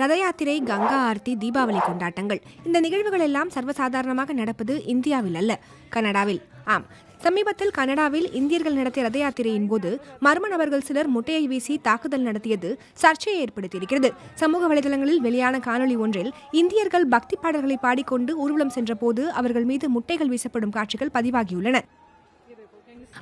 ரத யாத்திரை கங்கா ஆர்த்தி தீபாவளி கொண்டாட்டங்கள். இந்த நிகழ்வுகள் எல்லாம் சர்வசாதாரணமாக நடப்பது இந்தியாவில் அல்ல கனடாவில். ஆம் சமீபத்தில் கனடாவில் இந்தியர்கள் நடத்திய ரத யாத்திரையின் போது மர்ம நபர்கள் சிலர் முட்டையை வீசி தாக்குதல் நடத்தியது சர்ச்சையை ஏற்படுத்தியிருக்கிறது. சமூக வலைதளங்களில் வெளியான காணொளி ஒன்றில் இந்தியர்கள் பக்தி பாடல்களை பாடிக்கொண்டு ஊர்வலம் சென்றபோது அவர்கள் மீது முட்டைகள் வீசப்படும் காட்சிகள் பதிவாகியுள்ளன.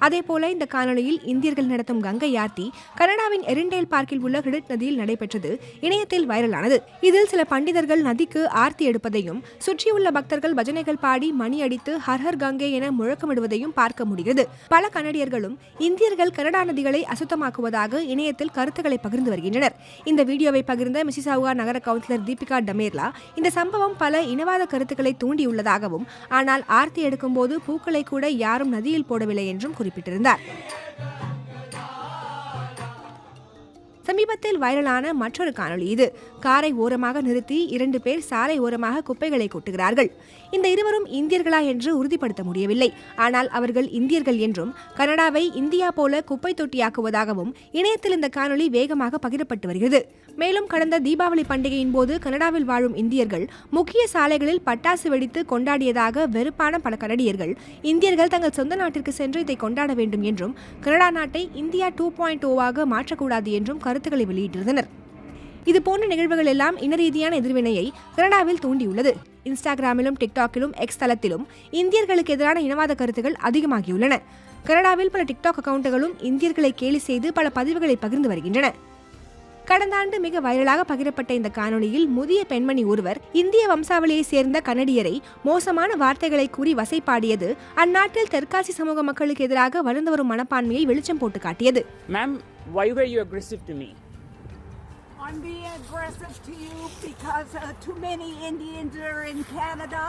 அதேபோல இந்த காணொளியில் இந்தியர்கள் நடத்தும் கங்கை ஆர்த்தி கனடாவின் எரிண்டேல் பார்க்கில் உள்ள ஹிடட் நதியில் நடைபெற்றது. இணையத்தில் வைரலானது. இதில் சில பண்டிதர்கள் நதிக்கு ஆர்த்தி எடுப்பதையும் சுற்றியுள்ள பக்தர்கள் பஜனைகள் பாடி மணி அடித்து ஹர்ஹர் கங்கை என முழக்கமிடுவதையும் பார்க்க முடிகிறது. பல கனடியர்களும் இந்தியர்கள் கனடா நதிகளை அசுத்தமாக்குவதாக இணையத்தில் கருத்துக்களை பகிர்ந்து வருகின்றனர். இந்த வீடியோவை பகிர்ந்த மிசிசாவுகா நகர கவுன்சிலர் தீபிகா டமேர்லா இந்த சம்பவம் பல இனவாத கருத்துக்களை தூண்டியுள்ளதாகவும் ஆனால் ஆர்த்தி எடுக்கும்போது பூக்களை கூட யாரும் நதியில் போடவில்லை என்றும் குறிப்பிட்டிருந்தார். சமீபத்தில் வைரலான மற்றொரு காணொளி இது. காரை ஓரமாக நிறுத்தி இரண்டு பேர் சாலை ஓரமாக குப்பைகளை கொட்டுகிறார்கள். இந்த இருவரும் இந்தியர்களா என்று உறுதிப்படுத்த முடியவில்லை. ஆனால் அவர்கள் இந்தியர்கள் என்றும் கனடாவை இந்தியா போல குப்பை தொட்டியாக்குவதாகவும் இணையத்தில் இந்த காணொளி வேகமாக பகிரப்பட்டு வருகிறது. மேலும் கடந்த தீபாவளி பண்டிகையின் போது கனடாவில் வாழும் இந்தியர்கள் முக்கிய சாலைகளில் பட்டாசு வெடித்து கொண்டாடியதாக வெறுப்பான பல கனடியர்கள் இந்தியர்கள் தங்கள் சொந்த நாட்டிற்கு சென்று இதை கொண்டாட வேண்டும் என்றும் கனடா நாட்டை இந்தியா டூ பாயிண்ட் ஓவாக மாற்றக்கூடாது என்றும் கருத்துக்களை வெளியிட்டிருந்தனர். இது போன்ற நிகழ்வுகள் எல்லாம் இன ரீதியான எதிர்வினையை கனடாவில் தூண்டியுள்ளது. இன்ஸ்டாகிராமிலும் டிக்டாக்கிலும் எக்ஸ் தளத்திலும் இந்தியர்களுக்கு எதிரான இனவாத கருத்துகள் அதிகமாகியுள்ளன. கனடாவில் பல டிக்டாக் அக்கவுண்டுகளும் இந்தியர்களை கேலி செய்து பல பதிவுகளை பகிர்ந்து வருகின்றன. கடந்த ஆண்டு மிக வைரலாக பகிரப்பட்ட இந்த காணொளியில் முதிய பெண்மணி ஒருவர் இந்திய வம்சாவளியை சேர்ந்த கனடியரை மோசமான வார்த்தைகளை கூறி வசைப்பாடியது அந்நாட்டில் தெற்காசி சமூக மக்களுக்கு எதிராக வளர்ந்து வரும் மனப்பான்மையை வெளிச்சம் போட்டு காட்டியது Ma'am, why were you aggressive to me? I'm being aggressive to you because uh, too many Indians are in Canada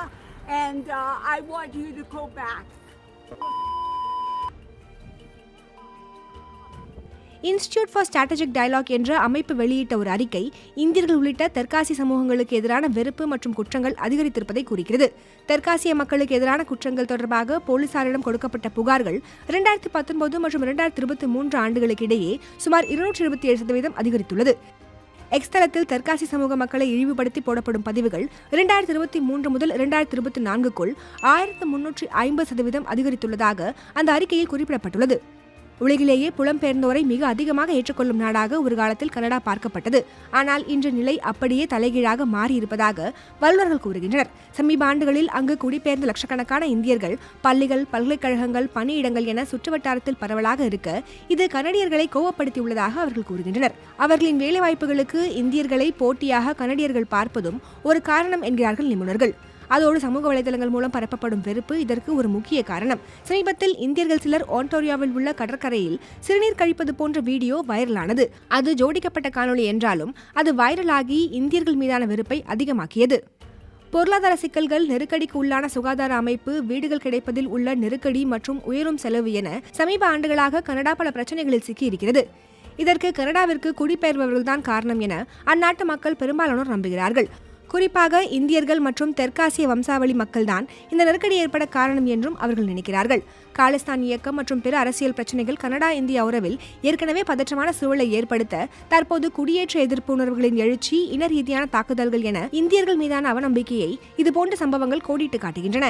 and uh, I want you to go back. Institute for strategic dialogue என்ற அமைப்பு வெளியிட்ட ஒரு அறிக்கை இந்தியர்கள் உள்ளிட்ட தெற்காசி சமூகங்களுக்கு எதிரான வெறுப்பு மற்றும் குற்றங்கள் அதிகரித்திருப்பதை கூறுகிறது தெற்காசிய மக்களுக்கு எதிரான குற்றங்கள் தொடர்பாக போலீசாரிடம் கொடுக்கப்பட்ட புகார்கள் இரண்டாயிரத்தி பத்தொன்பது மற்றும் இரண்டாயிரத்தி இருபத்தி மூன்று ஆண்டுகளுக்கு இடையே சுமார் இருநூற்றி இருபத்தி ஏழு சதவீதம் அதிகரித்துள்ளது. எக்ஸ் தளத்தில் தெற்காசி சமூக மக்களை இழிவுபடுத்தி போடப்படும் பதிவுகள் இரண்டாயிரத்தி இருபத்தி மூன்று முதல் இரண்டாயிரத்தி இருபத்தி நான்குக்குள் ஆயிரத்து முன்னூற்றி ஐம்பது சதவீதம் அதிகரித்துள்ளதாக அந்த அறிக்கையில் குறிப்பிடப்பட்டுள்ளது. உலகிலேயே புலம்பெயர்ந்தோரை மிக அதிகமாக ஏற்றுக்கொள்ளும் நாடாக ஒரு காலத்தில் கனடா பார்க்கப்பட்டது. ஆனால் இன்று நிலை அப்படியே தலைகீழாக மாறியிருப்பதாக வல்லுநர்கள் கூறுகின்றனர். சமீப ஆண்டுகளில் அங்கு குடிபெயர்ந்த லட்சக்கணக்கான இந்தியர்கள் பள்ளிகள் பல்கலைக்கழகங்கள் பணியிடங்கள் என சுற்றுவட்டாரத்தில் பரவலாக இருக்க இது கனடியர்களை கோவப்படுத்தியுள்ளதாக அவர்கள் கூறுகின்றனர். அவர்களின் வேலைவாய்ப்புகளுக்கு இந்தியர்களை போட்டியாக கனடியர்கள் பார்ப்பதும் ஒரு காரணம் என்கிறார்கள் நிபுணர்கள். அதோடு சமூக வலைதளங்கள் மூலம் பரப்பப்படும் வெறுப்பு இதற்கு ஒரு முக்கிய காரணம். சமீபத்தில் இந்தியர்கள் சிலர் ஆன்டோரியாவில் உள்ள கடற்கரையில் சிறுநீர் கழிப்பது போன்ற வீடியோ வைரலானது. அது ஜோடிக்கப்பட்ட காணொளி என்றாலும் அது வைரலாகி இந்தியர்கள் மீதான வெறுப்பை அதிகமாக்கியது. பொருளாதார சிக்கல்கள் நெருக்கடிக்கு உள்ளான சுகாதார அமைப்பு வீடுகள் கிடைப்பதில் உள்ள நெருக்கடி மற்றும் உயரும் செலவு என சமீப ஆண்டுகளாக கனடா பல பிரச்சனைகளில் சிக்கியிருக்கிறது. இதற்கு கனடாவிற்கு குடிபெயர்பவர்கள்தான் காரணம் என அந்நாட்டு மக்கள் பெரும்பாலானோர் நம்புகிறார்கள். குறிப்பாக இந்தியர்கள் மற்றும் தெற்காசிய வம்சாவளி மக்கள்தான் இந்த நெருக்கடி ஏற்பட காரணம் என்றும் அவர்கள் நினைக்கிறார்கள். காலிஸ்தான் இயக்கம் மற்றும் பிற அரசியல் பிரச்சனைகள் கனடா இந்திய உறவில் ஏற்கனவே பதற்றமான சூழலை ஏற்படுத்த தற்போது குடியேற்ற எதிர்ப்பு உணர்வுகளின் எழுச்சி இன ரீதியான தாக்குதல்கள் என இந்தியர்கள் மீதான அவநம்பிக்கையை இதுபோன்ற சம்பவங்கள் கோடிட்டு காட்டுகின்றன.